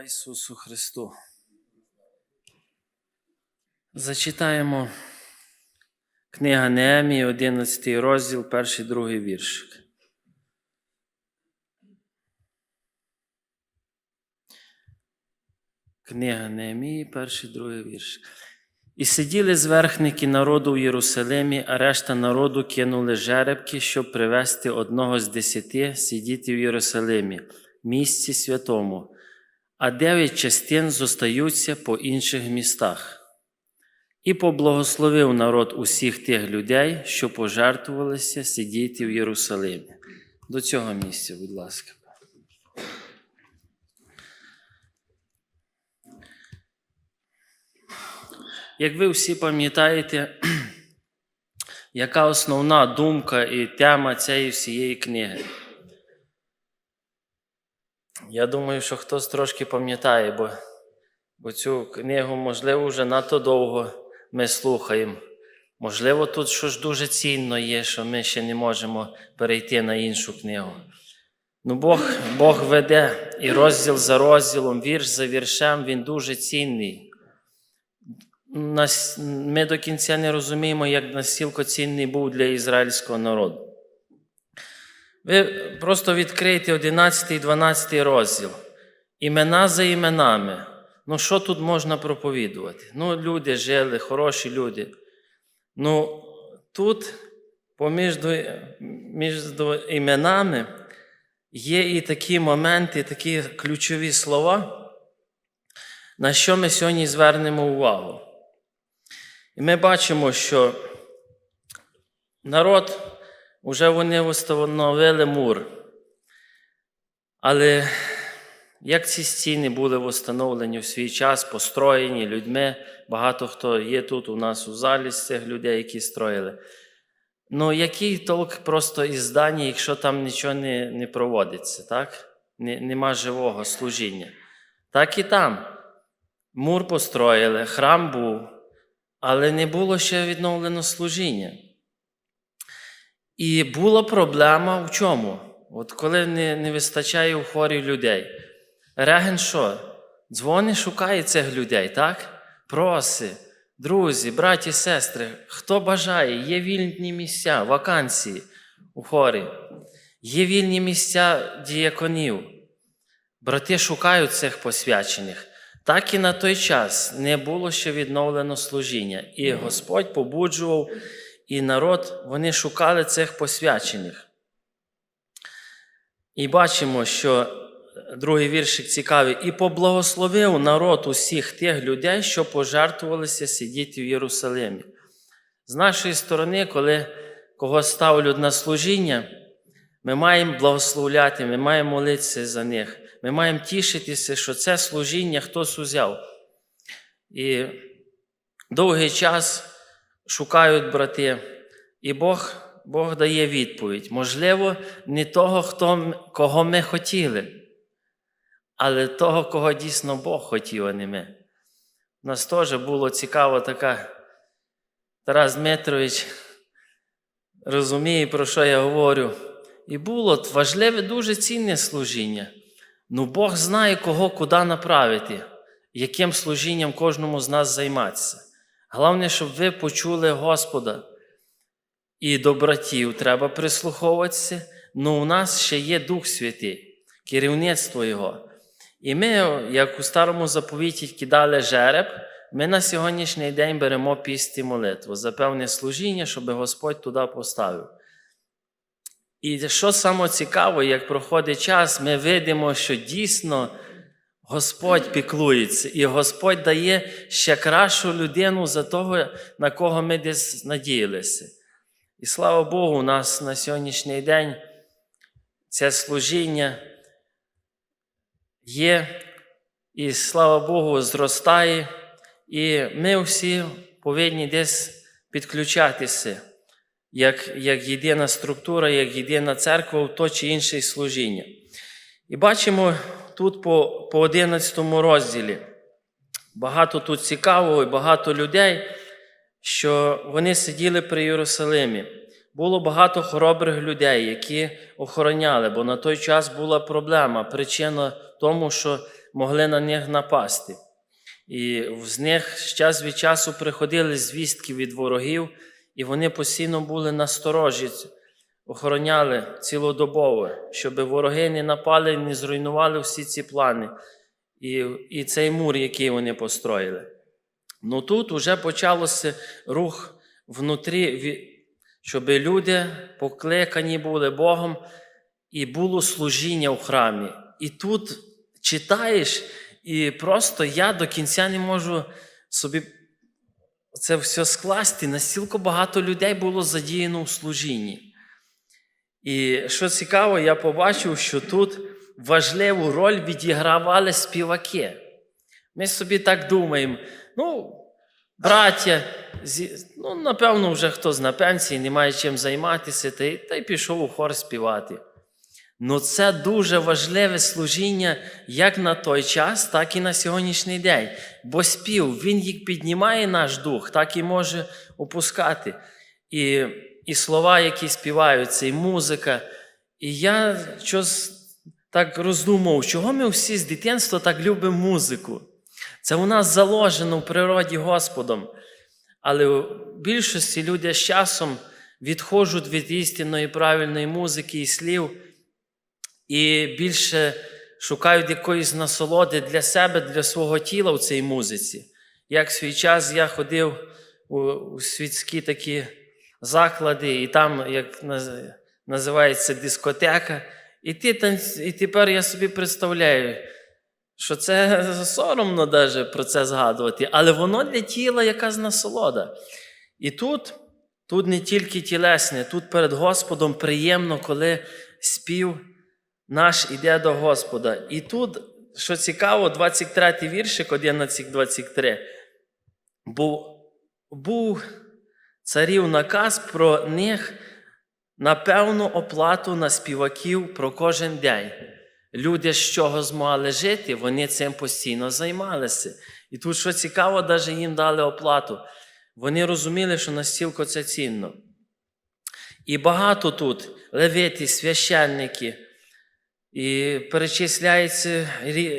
Слава Ісусу Христу. Зачитаємо книга Неемії, 11 розділ, перший другий віршик. Книга Неемії, перший другий вірш. І сиділи зверхники народу в Єрусалимі, а решта народу кинули жеребки, щоб привести одного з десяти сидіти в Єрусалимі, місці святому, а дев'ять частин зостаються по інших містах. І поблагословив народ усіх тих людей, що пожертвувалися сидіти в Єрусалимі. До цього місця, будь ласка. Як ви всі пам'ятаєте, яка основна думка і тема цієї всієї книги? Я думаю, що хтось трошки пам'ятає, бо, бо цю книгу, можливо, вже надто довго ми слухаємо. Можливо, тут щось дуже цінно є, що ми ще не можемо перейти на іншу книгу. Ну, Бог, Бог веде і розділ за розділом, вірш за віршем, він дуже цінний. Ми до кінця не розуміємо, як настільки цінний був для ізраїльського народу. Ви просто відкрийте 11 і 12 розділ. Імена за іменами. Ну, що тут можна проповідувати? Ну, люди жили, хороші люди. Ну, тут поміж між іменами є і такі моменти, такі ключові слова, на що ми сьогодні звернемо увагу. І ми бачимо, що народ вже вони встановили мур. Але як ці стіни були встановлені в свій час, построєні людьми, багато хто є тут у нас у залі з цих людей, які строїли. Ну, який толк просто із здані, якщо там нічого не, не проводиться, так? Не, нема живого служіння. Так і там. Мур построїли, храм був, але не було ще відновлено служіння. І була проблема в чому? От коли не, не вистачає у хорі людей. Реген що? Дзвони шукає цих людей, так? Проси, друзі, браті, сестри, хто бажає, є вільні місця, вакансії у хорі, є вільні місця діяконів. Брати шукають цих посвячених. Так і на той час не було ще відновлено служіння. І Господь побуджував, і народ, вони шукали цих посвячених. І бачимо, що другий віршик цікавий, і поблагословив народ усіх тих людей, що пожертвувалися сидіти в Єрусалимі. З нашої сторони, коли когось ставлять на служіння, ми маємо благословляти, ми маємо молитися за них. Ми маємо тішитися, що це служіння хтось узяв. І довгий час шукають брати, і Бог, Бог дає відповідь. Можливо, не того, хто, кого ми хотіли, але того, кого дійсно Бог хотів, а не ми. У нас теж було цікаво така. Тарас Дмитрович розуміє, про що я говорю. І було важливе, дуже цінне служіння. Ну, Бог знає, кого куди направити, яким служінням кожному з нас займатися. Головне, щоб ви почули Господа. І до братів треба прислуховуватися, але у нас ще є Дух Святий, керівництво Його. І ми, як у старому заповіті кидали жереб, ми на сьогоднішній день беремо піст і молитву за певне служіння, щоб Господь туди поставив. І що саме цікаво, як проходить час, ми видимо, що дійсно Господь піклується, і Господь дає ще кращу людину за того, на кого ми десь надіялися. І слава Богу, у нас на сьогоднішній день це служіння є, і слава Богу, зростає, і ми всі повинні десь підключатися як як єдина структура, як єдина церква в то чи інше служіння. І бачимо тут по по 11 розділі багато тут цікавого і багато людей, що вони сиділи при Єрусалимі. було багато хоробрих людей, які охороняли, бо на той час була проблема, причина тому, що могли на них напасти. І з них час від часу приходили звістки від ворогів, і вони постійно були насторожі, охороняли цілодобово, щоб вороги не напали, не зруйнували всі ці плани і, і цей мур, який вони построїли. Ну тут вже почався рух внутрі, щоб люди покликані були Богом, і було служіння в храмі. І тут читаєш, і просто я до кінця не можу собі це все скласти. Настільки багато людей було задіяно в служінні. І що цікаво, я побачив, що тут важливу роль відігравали співаки. Ми собі так думаємо, ну, браття, ну, напевно, вже хтось на пенсії не має чим займатися, та й, та й пішов у хор співати. Ну, це дуже важливе служіння як на той час, так і на сьогоднішній день. Бо спів, він їх піднімає наш дух, так і може опускати. І, і слова, які співаються, і музика. І я щось так роздумав, чого ми всі з дитинства так любимо музику. Це у нас заложено в природі Господом. Але в більшості люди з часом відходять від істинної правильної музики і слів і більше шукають якоїсь насолоди для себе, для свого тіла в цій музиці. Як в свій час я ходив у світські такі заклади, і там, як називається дискотека, і, ти, танц- і тепер я собі представляю, що це соромно даже про це згадувати, але воно для тіла якась насолода. І тут, тут не тільки тілесне, тут перед Господом приємно, коли спів наш іде до Господа. І тут, що цікаво, 23 віршик, 11-23, був, був царів наказ про них на певну оплату на співаків про кожен день. Люди, з чого змогли жити, вони цим постійно займалися. І тут, що цікаво, навіть їм дали оплату. Вони розуміли, що настільки це цінно. І багато тут левити, священники, і перечисляється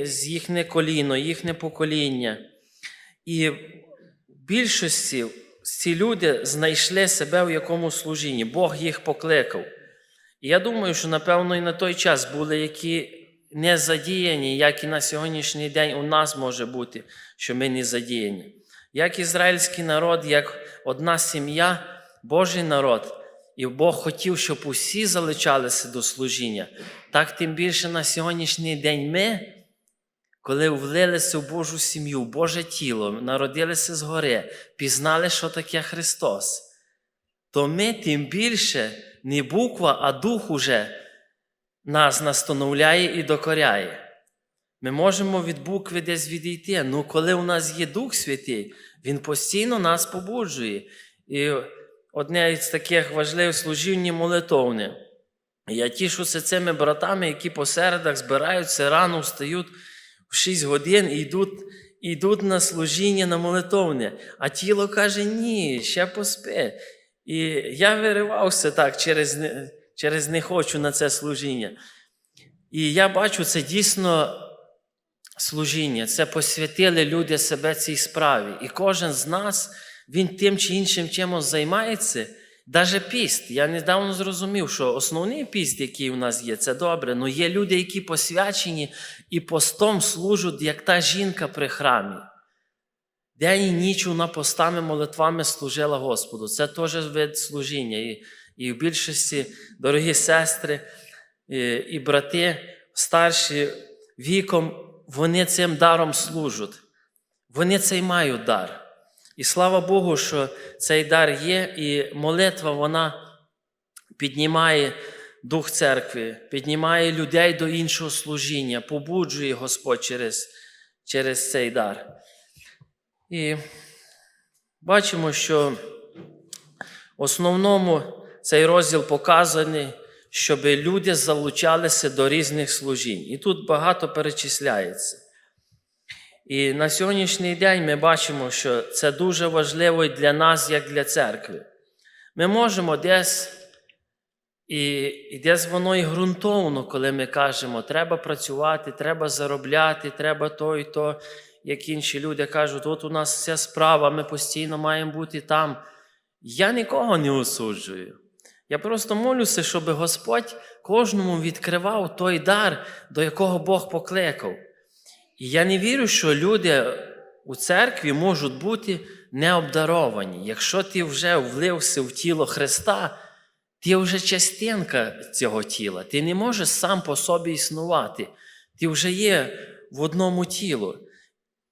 з їхнє коліно, їхнє покоління. І в більшості ці люди знайшли себе в якому служінні. Бог їх покликав. І я думаю, що, напевно, і на той час були які не задіяні, як і на сьогоднішній день у нас може бути, що ми не задіяні. Як ізраїльський народ, як одна сім'я, Божий народ, і Бог хотів, щоб усі залучалися до служіння. Так тим більше на сьогоднішній день ми, коли влилися в Божу сім'ю, в Боже тіло, народилися згори, пізнали, що таке Христос, то ми тим більше не буква, а дух уже нас настановляє і докоряє. Ми можемо від букви десь відійти. але коли у нас є Дух Святий, Він постійно нас побуджує. І одне із таких важливих служінь молитовне. Я тішуся цими братами, які по середах збираються, рано встають в 6 годин йдуть, йдуть на служіння на молитовне. А тіло каже, ні, ще поспи. І я виривався так через, через не хочу на це служіння. І я бачу, це дійсно служіння, це посвятили люди себе цій справі. І кожен з нас, він тим чи іншим чимось займається. Даже піст. Я недавно зрозумів, що основний піст, який у нас є, це добре. але є люди, які посвячені і постом служать, як та жінка при храмі. День і ніч вона постами молитвами служила Господу. Це теж вид служіння. І, і в більшості, дорогі сестри і, і брати, старші віком, вони цим даром служать. Вони цей мають дар. І слава Богу, що цей дар є, і молитва вона піднімає дух церкви, піднімає людей до іншого служіння, побуджує Господь через, через цей дар. І бачимо, що в основному цей розділ показаний, щоб люди залучалися до різних служінь. І тут багато перечисляється. І на сьогоднішній день ми бачимо, що це дуже важливо для нас, як для церкви. Ми можемо десь І, і десь воно і ґрунтовно, коли ми кажемо, треба працювати, треба заробляти, треба то і то, як інші люди кажуть, от у нас вся справа, ми постійно маємо бути там. Я нікого не осуджую. Я просто молюся, щоб Господь кожному відкривав той дар, до якого Бог покликав. І я не вірю, що люди у церкві можуть бути необдаровані. Якщо ти вже влився в тіло Христа, ти вже частинка цього тіла. Ти не можеш сам по собі існувати. Ти вже є в одному тілу.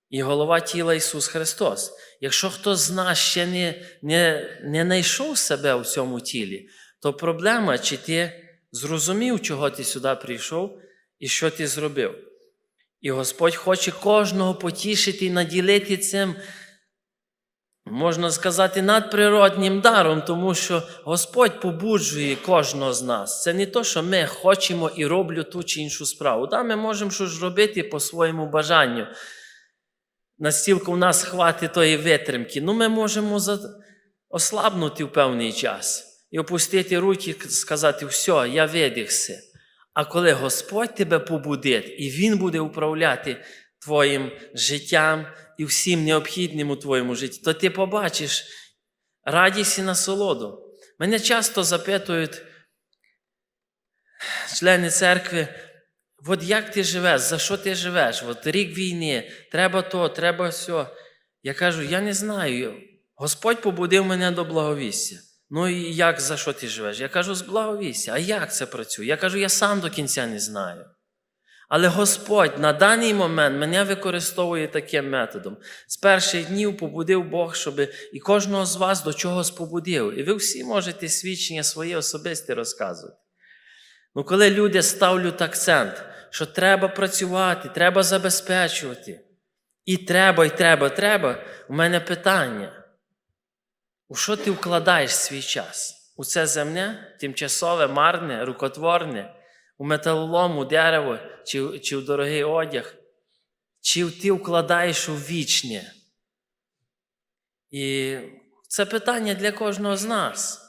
І голова тіла Ісус Христос. Якщо хтось з нас ще не, не, не знайшов себе у цьому тілі, то проблема, чи ти зрозумів, чого ти сюди прийшов і що ти зробив. І Господь хоче кожного потішити і наділити цим, можна сказати, надприроднім даром, тому що Господь побуджує кожного з нас. Це не то, що ми хочемо і роблю ту чи іншу справу. Да, ми можемо щось робити по своєму бажанню. Настільки у нас хватить тої витримки, ну ми можемо ослабнути в певний час і опустити руки сказати, все, я видихся. А коли Господь тебе побудить, і Він буде управляти твоїм життям і всім необхідним у твоєму житті, то ти побачиш радість і насолоду. Мене часто запитують члени церкви, от як ти живеш, за що ти живеш? От рік війни, треба то, треба все. Я кажу, я не знаю. Господь побудив мене до благовістя. Ну і як за що ти живеш? Я кажу, з благовістя. А як це працює? Я кажу, я сам до кінця не знаю. Але Господь на даний момент мене використовує таким методом. З перших днів побудив Бог, щоб і кожного з вас до чогось побудив. І ви всі можете свідчення своє особисте розказувати. Ну, коли люди ставлять акцент, що треба працювати, треба забезпечувати, і треба, і треба, треба, у мене питання. У що ти вкладаєш свій час? У це земне, тимчасове, марне, рукотворне, у металолом, у дерево, чи, чи в дорогий одяг? Чи ти вкладаєш у вічне? І це питання для кожного з нас.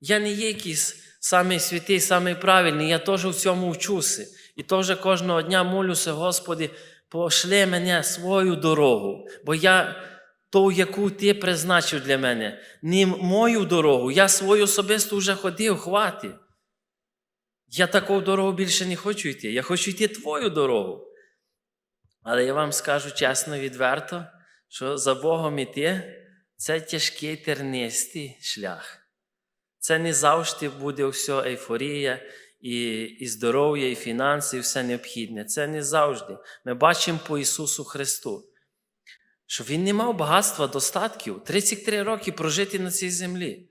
Я не є якийсь самий святий, самий правильний, я теж в цьому вчуся. І теж кожного дня молюся, Господи, пошли мене свою дорогу, бо я ту, яку ти призначив для мене, не мою дорогу. Я свою особисту вже ходив, хватить. Я таку дорогу більше не хочу йти. Я хочу йти твою дорогу. Але я вам скажу чесно, відверто, що за Богом іти це тяжкий тернистий шлях. Це не завжди буде все ейфорія, і, і здоров'я, і фінанси, і все необхідне. Це не завжди. Ми бачимо по Ісусу Христу що він не мав багатства достатків 33 роки прожити на цій землі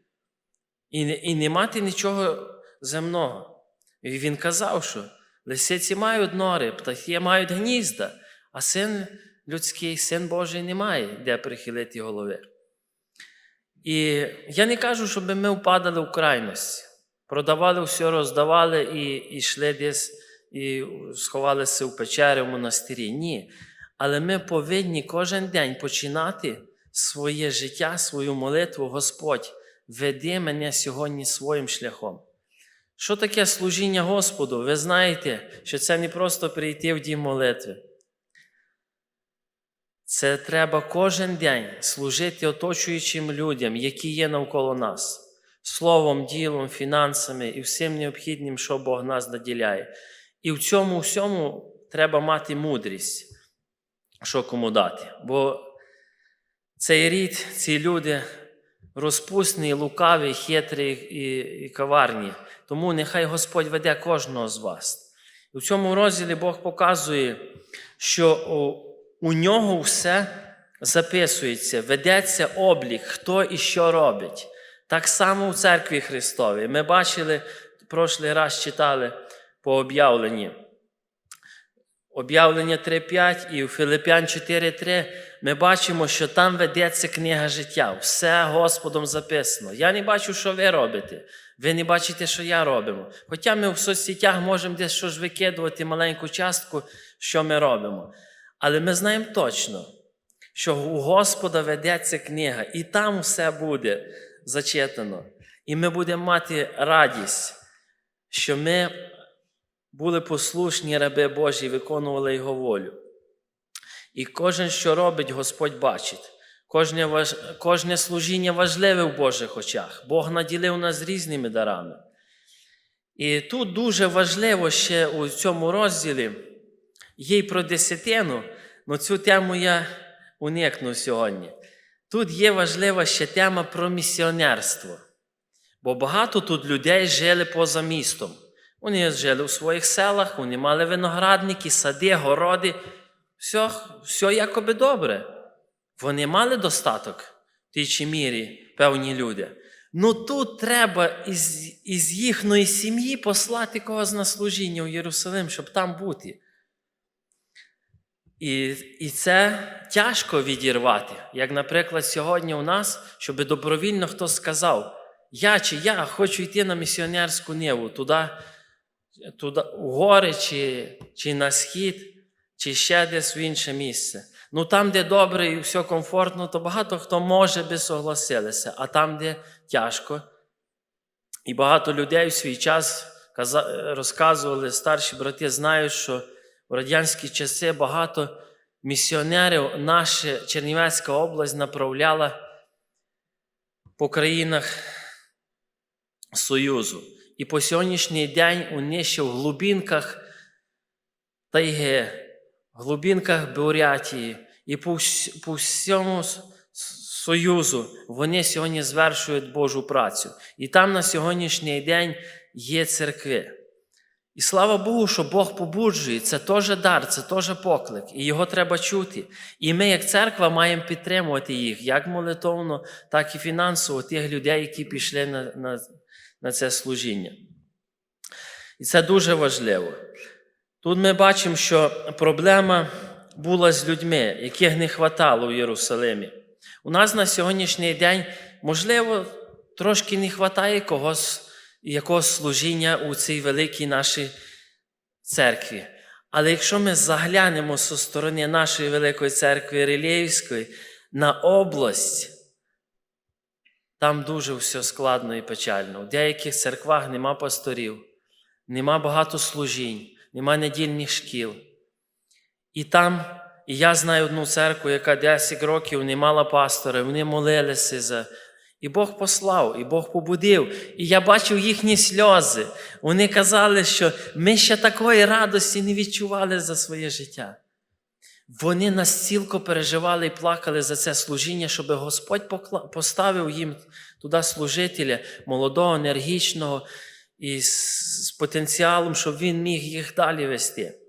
і, і не мати нічого земного. І він казав, що лисиці мають нори, птахи мають гнізда, а син людський, син Божий не має де прихилити голови. І я не кажу, щоб ми впадали в крайності, продавали все, роздавали і йшли десь і сховалися в печері в монастирі. Ні. Але ми повинні кожен день починати своє життя, свою молитву. Господь, веди мене сьогодні своїм шляхом. Що таке служіння Господу? Ви знаєте, що це не просто прийти в дім молитви. Це треба кожен день служити оточуючим людям, які є навколо нас, словом, ділом, фінансами і всім необхідним, що Бог нас наділяє. І в цьому всьому треба мати мудрість що кому дати. Бо цей рід, ці люди розпусні, лукаві, хитрі і, і коварні. Тому нехай Господь веде кожного з вас. В цьому розділі Бог показує, що у, у нього все записується, ведеться облік, хто і що робить. Так само у церкві Христовій. Ми бачили, прошлий раз читали по об'явленні. Об'явлення 3.5 і у Филип'ян 4.3 ми бачимо, що там ведеться книга життя. Все Господом записано. Я не бачу, що ви робите. Ви не бачите, що я робимо. Хоча ми в соцсетях можемо десь щось викидувати маленьку частку, що ми робимо. Але ми знаємо точно, що у Господа ведеться книга, і там все буде зачитано. І ми будемо мати радість що ми були послушні раби Божі, виконували Його волю. І кожен, що робить, Господь бачить. Кожне, важ... Кожне служіння важливе в Божих очах. Бог наділив нас різними дарами. І тут дуже важливо ще у цьому розділі є й про десятину, але цю тему я уникну сьогодні. Тут є важлива ще тема про місіонерство. Бо багато тут людей жили поза містом. Вони жили у своїх селах, вони мали виноградники, сади, городи. Все, все якоби добре. Вони мали достаток в тій чи мірі, певні люди. Ну тут треба із, із їхньої сім'ї послати когось на служіння в Єрусалим, щоб там бути. І, і це тяжко відірвати. Як, наприклад, сьогодні у нас, щоб добровільно хтось сказав, я чи я хочу йти на місіонерську ниву, туди, туди у гори, чи, чи на схід, чи ще десь в інше місце. Ну там, де добре і все комфортно, то багато хто може би согласилися, а там, де тяжко. І багато людей в свій час розказували, старші брати знають, що в радянські часи багато місіонерів наша Чернівецька область направляла по країнах Союзу. І по сьогоднішній день вони ще в глубинках тайги, в глубинках Бурятії і по, по всьому Союзу вони сьогодні звершують Божу працю. І там на сьогоднішній день є церкви. І слава Богу, що Бог побуджує, це теж дар, це теж поклик, і його треба чути. І ми, як церква, маємо підтримувати їх, як молитовно, так і фінансово, тих людей, які пішли на, на, на це служіння. І це дуже важливо. Тут ми бачимо, що проблема була з людьми, яких не хватало в Єрусалимі. У нас на сьогоднішній день, можливо, трошки не вистачає когось, якогось служіння у цій великій нашій церкві. Але якщо ми заглянемо зі сторони нашої великої церкви Релєвської на область, там дуже все складно і печально. У деяких церквах нема пасторів, нема багато служінь, нема недільних шкіл. І там, і я знаю одну церкву, яка 10 років не мала пастора, вони молилися за. І Бог послав, і Бог побудив. І я бачив їхні сльози. Вони казали, що ми ще такої радості не відчували за своє життя. Вони настільки переживали і плакали за це служіння, щоб Господь поставив їм туди служителя молодого, енергічного і з, потенціалом, щоб він міг їх далі вести.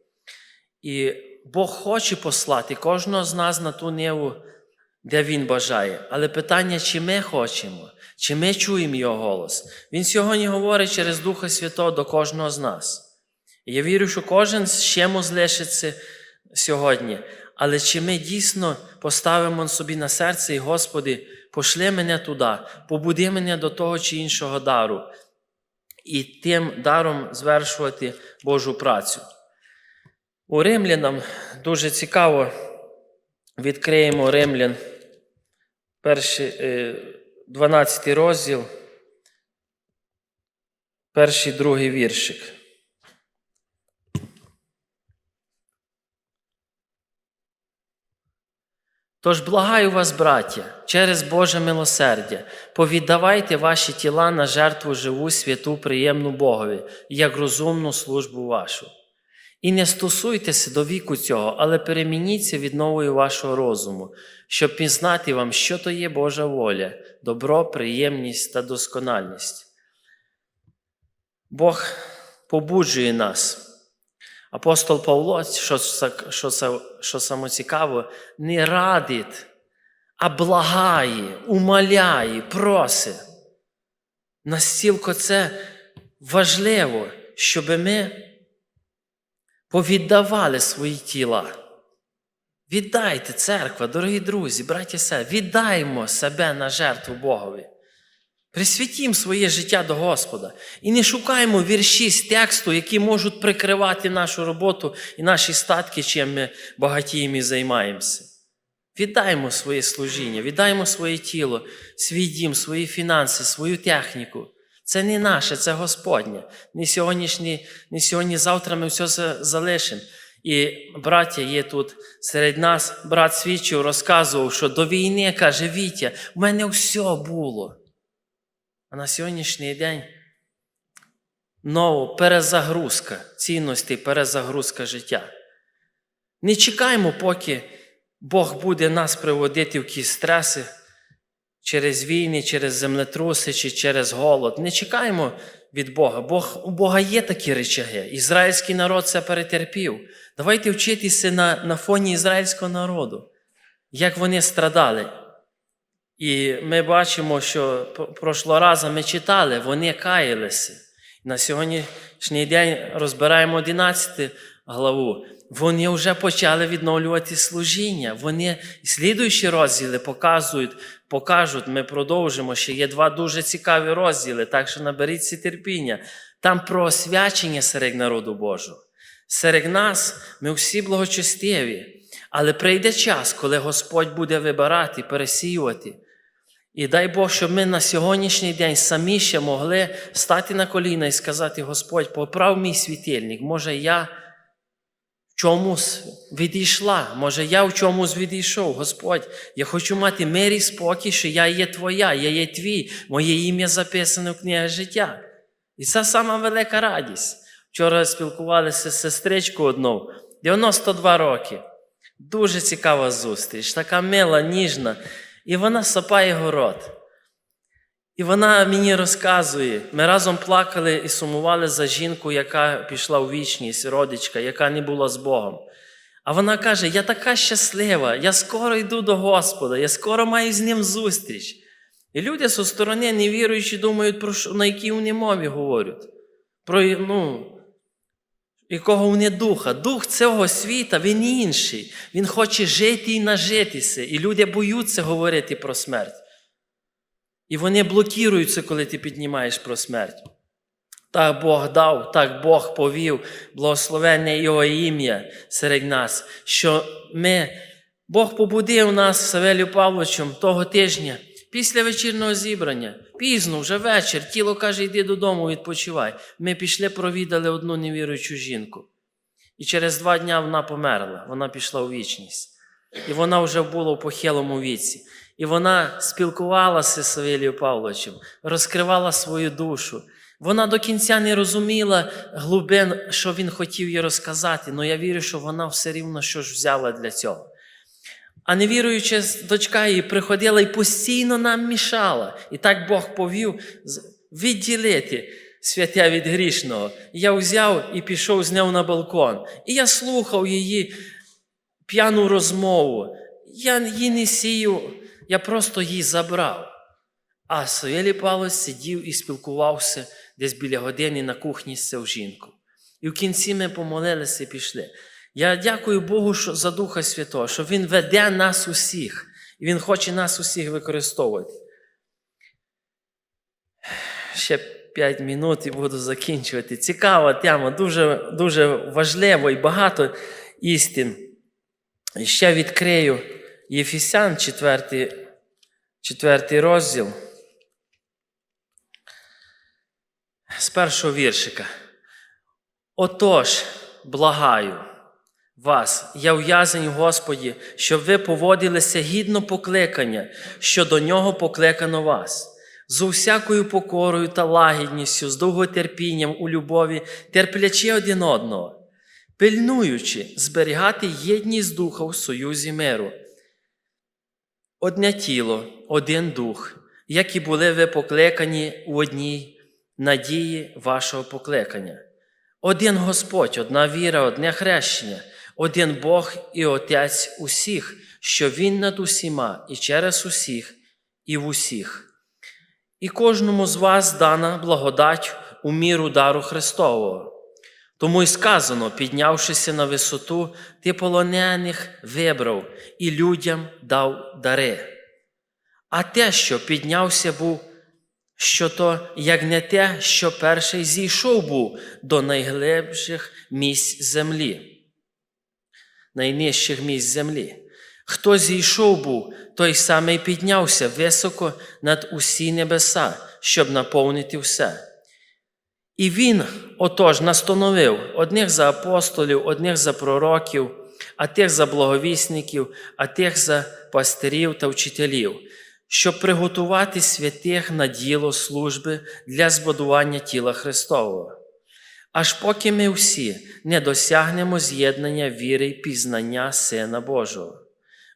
І Бог хоче послати кожного з нас на ту ниву, де Він бажає. Але питання, чи ми хочемо, чи ми чуємо Його голос. Він сьогодні говорить через Духа Святого до кожного з нас. І я вірю, що кожен з чимось лишиться сьогодні. Але чи ми дійсно поставимо собі на серце і Господи, пошли мене туди, побуди мене до того чи іншого дару, і тим даром звершувати Божу працю. У римлянам дуже цікаво відкриємо римлян, перший, е, 12 розділ, перший другий віршик. Тож благаю вас, браття, через Боже милосердя, повіддавайте ваші тіла на жертву живу, святу, приємну Богові, як розумну службу вашу. І не стосуйтеся до віку цього, але перемініться від нової вашого розуму, щоб пізнати вам, що то є Божа воля, добро, приємність та доскональність. Бог побуджує нас. Апостол Павло, що, що, що, що саме цікаво, не радить, а благає, умоляє, просить. Настільки це важливо, щоб ми повіддавали свої тіла. Віддайте, церква, дорогі друзі, браті се, віддаймо себе на жертву Богові. Присвятімо своє життя до Господа і не шукаємо вірші з тексту, які можуть прикривати нашу роботу і наші статки, чим ми багатіємо займаємося. Віддаймо своє служіння, віддаймо своє тіло, свій дім, свої фінанси, свою техніку. Це не наше, це Господнє. Не сьогоднішні, не сьогодні, завтра ми все залишимо. І браття є тут серед нас. Брат свідчив, розказував, що до війни каже Вітя, в мене все було. На сьогоднішній день знову перезагрузка цінностей, перезагрузка життя. Не чекаємо, поки Бог буде нас приводити в якісь стреси через війни, через землетруси чи через голод. Не чекаємо від Бога. Бог. У Бога є такі речаги. Ізраїльський народ це перетерпів. Давайте вчитися на, на фоні ізраїльського народу, як вони страдали. І ми бачимо, що прошлого разу ми читали, вони каялися. На сьогоднішній день розбираємо 11 главу. Вони вже почали відновлювати служіння. Вони слідуючі розділи показують, покажуть, ми продовжимо. Ще є два дуже цікаві розділи, так що наберіться терпіння. Там про освячення серед народу Божого. Серед нас ми всі благочестиві, але прийде час, коли Господь буде вибирати, пересіювати. І дай Бог, щоб ми на сьогоднішній день самі ще могли стати на коліна і сказати: Господь, поправ мій світильник, може я в чомусь відійшла, може я в чомусь відійшов. Господь, я хочу мати мир і спокій, що я є Твоя, я є Твій, моє ім'я записане в книгах життя. І це сама велика радість. Вчора спілкувалися з сестричкою одною, 92 роки. Дуже цікава зустріч, така мила, ніжна. І вона сапає город. І вона мені розказує, ми разом плакали і сумували за жінку, яка пішла у вічність, родичка, яка не була з Богом. А вона каже: Я така щаслива, я скоро йду до Господа, я скоро маю з ним зустріч. І люди зі сторони невіруючі думають, про що, на якій вони мові говорять. Про ну, якого вони духа. Дух цього світа, він інший. Він хоче жити і нажитися. І люди боються говорити про смерть. І вони блокуються, коли ти піднімаєш про смерть. Так Бог дав, так Бог повів, благословенне Його ім'я серед нас, що ми, Бог побудив нас з Савелю Павловичем того тижня після вечірнього зібрання. Пізно, вже вечір, тіло каже, йди додому, відпочивай. Ми пішли, провідали одну невіруючу жінку. І через два дня вона померла, вона пішла у вічність. І вона вже була у похилому віці. І вона спілкувалася з Савелією Павловичем, розкривала свою душу. Вона до кінця не розуміла глибин, що він хотів їй розказати, але я вірю, що вона все рівно щось взяла для цього. А невіруюча дочка її приходила і постійно нам мішала. І так Бог повів відділити свяття від грішного. Я взяв і пішов з нею на балкон. І я слухав її п'яну розмову. Я її не сію, я просто її забрав. А Савелій Павлович сидів і спілкувався десь біля години на кухні з цією жінкою. І в кінці ми помолилися і пішли. Я дякую Богу що, за Духа Святого, що Він веде нас усіх, і Він хоче нас усіх використовувати. Ще 5 минут і буду закінчувати. Цікава тема, дуже, дуже важливо і багато істин. Ще відкрию Єфісян, 4, 4 розділ. З першого віршика. Отож, благаю вас, я ув'язень, Господі, щоб ви поводилися гідно покликання, що до нього покликано вас, з усякою покорою та лагідністю, з довготерпінням у любові, терплячи один одного, пильнуючи, зберігати єдність духа в союзі миру. Одне тіло, один дух, як і були ви покликані у одній надії вашого покликання. Один Господь, одна віра, одне хрещення, один Бог і Отець усіх, що Він над усіма і через усіх, і в усіх. І кожному з вас дана благодать у міру дару Христового. Тому й сказано, піднявшися на висоту, ти полонених вибрав і людям дав дари. А те, що піднявся був, що то, як не те, що перший зійшов був до найглибших місць землі, найнижчих місць землі. Хто зійшов був, той самий піднявся високо над усі небеса, щоб наповнити все. І він отож настановив одних за апостолів, одних за пророків, а тих за благовісників, а тих за пастирів та вчителів, щоб приготувати святих на діло служби для збудування тіла Христового. Аж поки ми всі не досягнемо з'єднання віри й пізнання Сина Божого,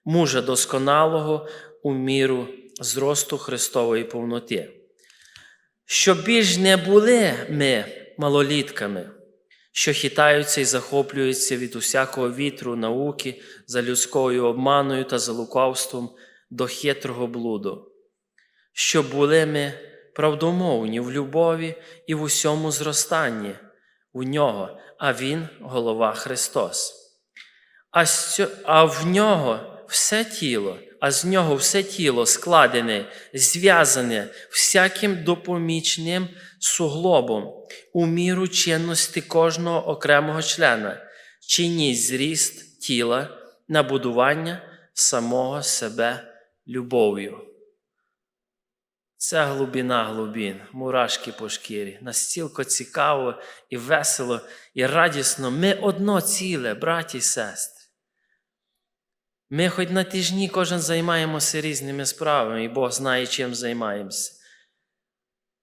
мужа досконалого у міру зросту Христової повноти. Щоб більш не були ми малолітками, що хитаються і захоплюються від усякого вітру науки за людською обманою та за лукавством до хитрого блуду, щоб були ми правдомовні в любові і в усьому зростанні у нього, а Він голова Христос. А, сьо- а в нього все тіло, а з нього все тіло складене, зв'язане всяким допомічним суглобом у міру чинності кожного окремого члена, чиніть зріст тіла на будування самого себе любов'ю. Це глибина глибин, мурашки по шкірі. Настільки цікаво і весело, і радісно. Ми одно ціле, браті і сестри. Ми хоч на тижні кожен займаємося різними справами, і Бог знає, чим займаємося.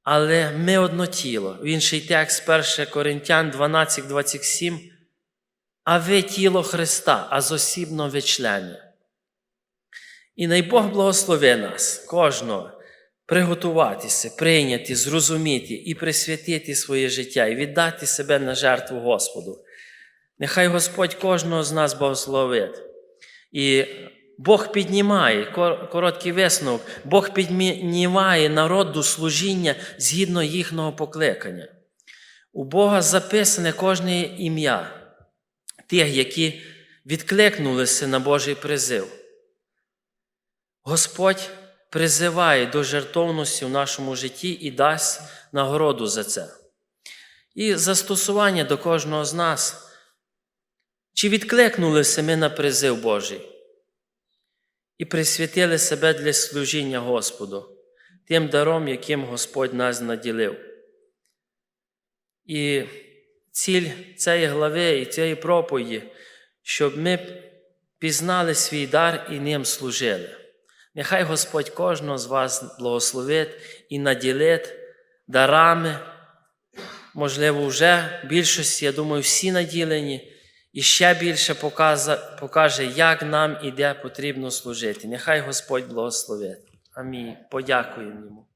Але ми одно тіло. В інший текст 1 Коринтян 12, 27. А ви тіло Христа, а зосібно ви члени. І най Бог благослови нас, кожного, приготуватися, прийняти, зрозуміти і присвятити своє життя, і віддати себе на жертву Господу. Нехай Господь кожного з нас благословить. І Бог піднімає, короткий висновок, Бог піднімає народ до служіння згідно їхнього покликання. У Бога записане кожне ім'я тих, які відкликнулися на Божий призив. Господь призиває до жертовності в нашому житті і дасть нагороду за це. І застосування до кожного з нас. Чи відкликнулися ми на призив Божий і присвятили себе для служіння Господу, тим даром, яким Господь нас наділив. І ціль цієї глави і цієї проповіді, щоб ми пізнали свій дар і ним служили. Нехай Господь кожного з вас благословить і наділить дарами, можливо, вже більшості, я думаю, всі наділені, і ще більше покаже, як нам і де потрібно служити. Нехай Господь благословить. Амінь. Подякуємо йому.